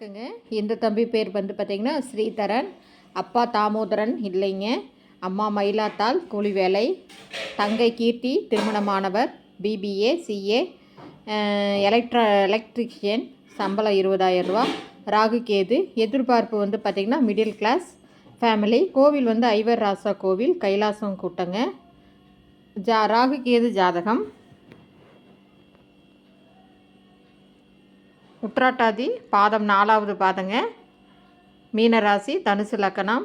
இருக்குங்க இந்த தம்பி பேர் வந்து பார்த்திங்கன்னா ஸ்ரீதரன். அப்பா தாமோதரன் இல்லைங்க. அம்மா மயிலாத்தாள் கூலி வேலை தங்கை கீர்த்தி திருமணமானவர் பிபிஏ சிஏ எலக்ட்ரா எலக்ட்ரிஷியன் சம்பளம் இருபதாயிரம் ரூபா. ராகு கேது எதிர்பார்ப்பு வந்து பார்த்திங்கன்னா மிடில் கிளாஸ் ஃபேமிலி கோவில் வந்து ஐவர் ராசா கோவில் கைலாசம் கூட்டங்க. ஜா ராகு கேது ஜாதகம். உற்றாட்டாதி பாதம் நாலாவது பாதங்க. மீனராசி தனுசு லக்கணம்.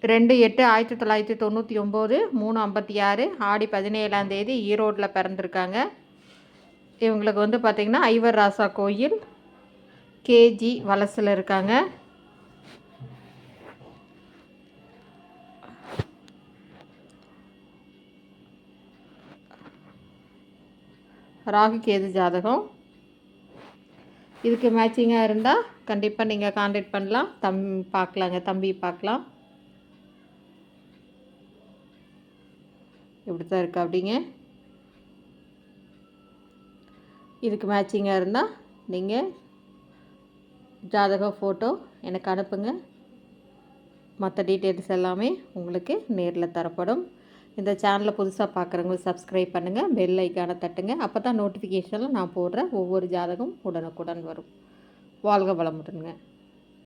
ரெண்டு எட்டு ஆயிரத்தி தொள்ளாயிரத்தி தொண்ணூற்றி ஒம்பது மூணு ஐம்பத்தி ஆறு ஆடி பதினேழாம் தேதி ஈரோட்டில் பிறந்திருக்காங்க. இவங்களுக்கு வந்து பார்த்திங்கன்னா ஐவர் ராசா கோயில் கேஜி வலசில் இருக்காங்க. ராகு கேது ஜாதகம். இதுக்கு மேட்சிங்காக இருந்தால் கண்டிப்பாக நீங்கள் காண்டாக்ட் பண்ணலாம். தம் பார்க்கலாங்க. தம்பி பார்க்கலாம். இப்படி தான் இருக்கு அப்படிங்க. இதுக்கு மேட்சிங்காக இருந்தால் நீங்கள் ஜாதகம் ஃபோட்டோ எனக்கு அனுப்புங்க. மற்ற டீட்டெயில்ஸ் எல்லாமே உங்களுக்கு நேரில் தரப்படும். இந்த சேனலை புதுசாக பார்க்குறவங்க சப்ஸ்கிரைப் பண்ணுங்கள் பெல் ஐக்கானை தட்டுங்க. அப்போ தான் நோட்டிஃபிகேஷனில் நான் போடுற ஒவ்வொரு ஜாதகம் உடனுக்குடன் வரும். வாழ்க வளமுடனுங்க.